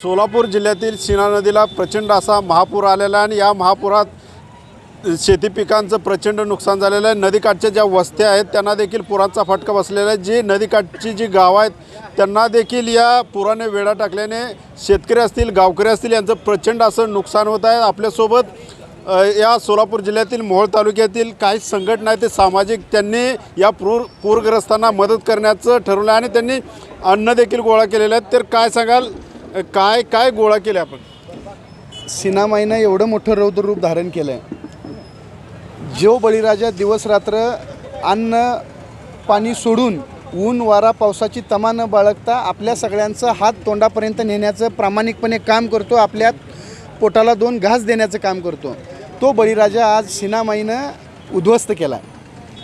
सोलापूर जिल्ह्यातील सीना नदीला प्रचंड असा महापूर आलेला आहे आणि या महापुरात शेती पिकांचं प्रचंड नुकसान झालेलं आहे. नदीकाठच्या ज्या वस्त्या आहेत त्यांना देखील पुरांचा फटका बसलेला आहे. जी नदीकाठची जी गावं आहेत त्यांना देखील या पुराने वेढा टाकल्याने शेतकरी असतील गावकरी असतील यांचं प्रचंड असं नुकसान होत आहे. आपल्यासोबत या सोलापूर जिल्ह्यातील मोहोळ तालुक्यातील काही संघटना आहेत ते सामाजिक त्यांनी या पूर पूरग्रस्तांना मदत करण्याचं ठरवलं आहे आणि त्यांनी अन्न देखील गोळा केलेलं आहे. तर काय सांगाल? काय काय गोळा केले आपण? सिनामाईनं एवढं मोठं रौद्र रूप धारण केलं आहे जो बळीराजा दिवस रात्र अन्न पाणी सोडून ऊन वारा पावसाची तमा न बाळगता आपल्या सगळ्यांचं हात तोंडापर्यंत नेण्याचं प्रामाणिकपणे काम करतो आपल्या पोटाला दोन घास देण्याचं काम करतो. तो बळीराजा आज सिनामाईनं उद्ध्वस्त केला.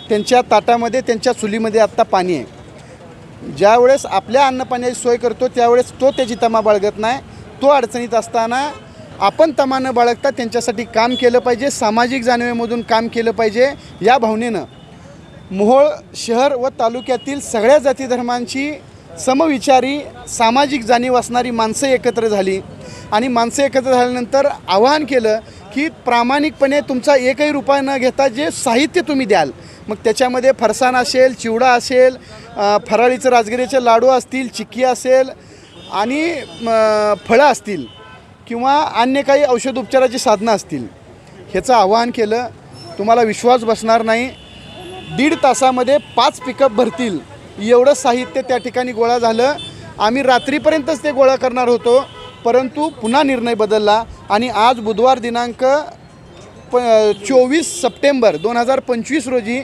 त्यांच्या ताटामध्ये त्यांच्या चुलीमध्ये आत्ता पाणी आहे. ज्यावेळेस आपल्या अन्नपाण्याची सोय करतो त्यावेळेस तो त्याची तमा बाळगत नाही. तो अडचणीत असताना आपण तमा न बाळगता त्यांच्यासाठी काम केलं पाहिजे सामाजिक जाणीवेमधून काम केलं पाहिजे या भावनेनं. मोहोळ शहर व तालुक्यातील सगळ्या जाती धर्मांची समविचारी सामाजिक जाणीव असणारी माणसं एकत्र झाली. आणि माणसं एकत्र झाल्यानंतर आवाहन केलं की प्रामाणिकपणे तुमचा एकही रुपया न घेता जे साहित्य तुम्ही द्याल मग त्याच्यामध्ये फरसाण असेल चिवडा असेल फराळीचं राजगिरीचे लाडू असतील चिक्की असेल आणि फळं असतील किंवा अन्य काही औषध उपचाराची साधनं असतील ह्याचं आवाहन केलं. तुम्हाला विश्वास बसणार नाही. दीड तासामध्ये पाच पिकअप भरतील. एवढं साहित्य त्या ठिकाणी गोळा झालं. आम्ही रात्रीपर्यंतच ते गोळा करणार होतो. परंतु पुन्हा निर्णय बदलला आणि आज बुधवार दिनांक प चोवीस सप्टेंबर दोन हजार पंचवीस रोजी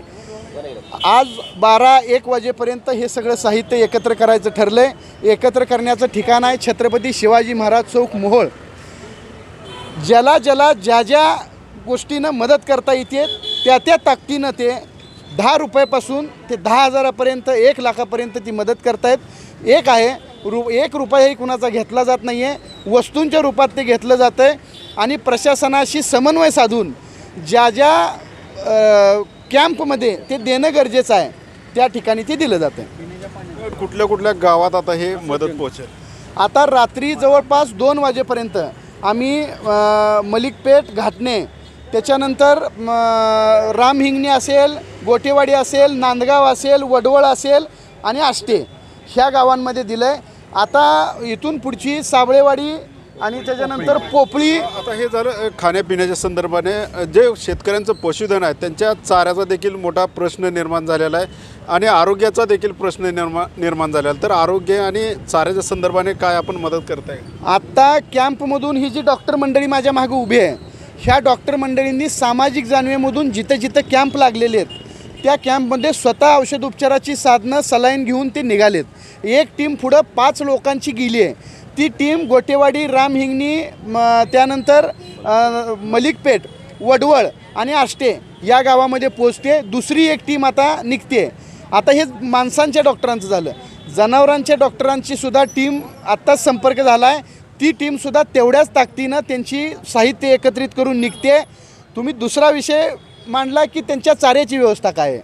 आज बारा एक वाजेपर्यंत हे सगळं साहित्य एकत्र करायचं ठरलं आहे एकत्र करण्याचं ठिकाण आहे छत्रपती शिवाजी महाराज चौक मोहोळ. ज्याला ज्याला ज्या ज्या गोष्टीनं मदत करता येते त्या त्या ताकदीनं ते दहा रुपयापासून ते दहा हजारापर्यंत एक लाखापर्यंत ती मदत करतायत. एक आहे रु एक रुपयाही कुणाचा घेतला जात नाही आहे वस्तूंच्या रूपात ते घेतलं जातं आहे आणि प्रशासनाशी समन्वय साधून ज्या ज्या कॅम्पमध्ये ते देणं गरजेचं आहे त्या ठिकाणी ते दिलं जातं कुठल्या कुठल्या गावात आता हे मदत पोहोचेल? आता रात्री जवळपास दोन वाजेपर्यंत आम्ही मलिकपेठ घाटणे त्याच्यानंतर रामहिंगणी असेल गोटेवाडी असेल नांदगाव असेल वडवळ असेल आणि आष्टे ह्या गावांमध्ये दिलं आहे आता इथून पुढची साबळेवाडी आणि त्याच्यानंतर पोपळी. आता हे झालं खाण्यापिण्याच्या संदर्भाने जे शेतकऱ्यांचं पशुधन आहे त्यांच्या चाऱ्याचा देखील मोठा प्रश्न निर्माण झालेला आहे आणि आरोग्याचा देखील प्रश्न निर्माण निर्माण झालेला तर आरोग्य आणि चाऱ्याच्या संदर्भाने काय आपण मदत करताय? आत्ता कॅम्पमधून ही जी डॉक्टर मंडळी माझ्या मागे उभी आहे ह्या डॉक्टर मंडळींनी सामाजिक जाणीवेमधून जिथं जिथं कॅम्प लागलेले आहेत त्या कॅम्पमध्ये स्वतः औषध उपचाराची साधनं सलाईन घेऊन ते निघालेत. एक टीम पुढं पाच लोकांची गेली आहे. ती टीम गोटेवाडी रामहिंगणी म त्यानंतर मलिकपेठ वडवळ आणि आष्टे या गावामध्ये पोचते दुसरी एक टीम आता निघते. आता हे माणसांच्या डॉक्टरांचं झालं. जनावरांच्या डॉक्टरांची सुद्धा टीम आत्ताच संपर्क झाला आहे. ती टीमसुद्धा तेवढ्याच ताकदीनं त्यांची साहित्य एकत्रित करून निघते. तुम्ही दुसरा विषय मांडला की त्यांच्या चाऱ्याची व्यवस्था काय आहे?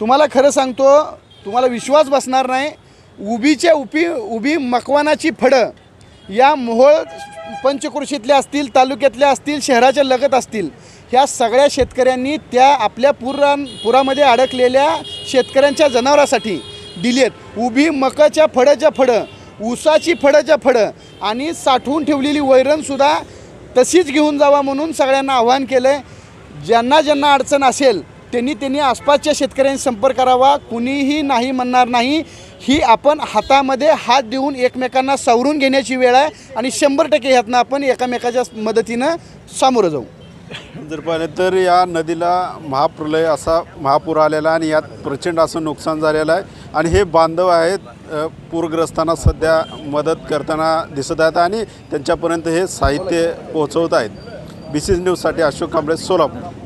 तुम्हाला खरं सांगतो तुम्हाला विश्वास बसणार नाही. उभीच्या उपी उभी मकवानाची फळं या मोहोळ पंचकृषीतल्या असतील तालुक्यातल्या असतील शहराच्या लगत असतील ह्या सगळ्या शेतकऱ्यांनी त्या आपल्या पुरा पुरामध्ये अडकलेल्या शेतकऱ्यांच्या जनावरासाठी दिली आहेत. उभी मकाच्या फळंच्या फळं ऊसाची फळंच्या फळं आणि साठवून ठेवलेली वैरणसुद्धा तशीच घेऊन जावा म्हणून सगळ्यांना आव्हान केलं आहे ज्यांना ज्यांना अडचण असेल त्यांनी त्यांनी आसपासच्या शेतकऱ्यांशी संपर्क करावा. कुणीही नाही म्हणणार नाही ही आपण हातामध्ये हात देऊन एकमेकांना सावरून घेण्याची वेळ आहे आणि शंभर टक्के ह्यातनं आपण एकामेकाच्या मदतीनं सामोरं जाऊ. जर पाहिलं तर या नदीला महाप्रलय असा महापूर आलेला आहे आणि यात प्रचंड असं नुकसान झालेलं आहे. आणि हे बांधव आहेत पूरग्रस्तांना सध्या मदत करताना दिसत आहेत आणि त्यांच्यापर्यंत हे साहित्य पोहोचवत आहेत. बी सी न्यूजसाठी अशोक कांबळे सोलापूर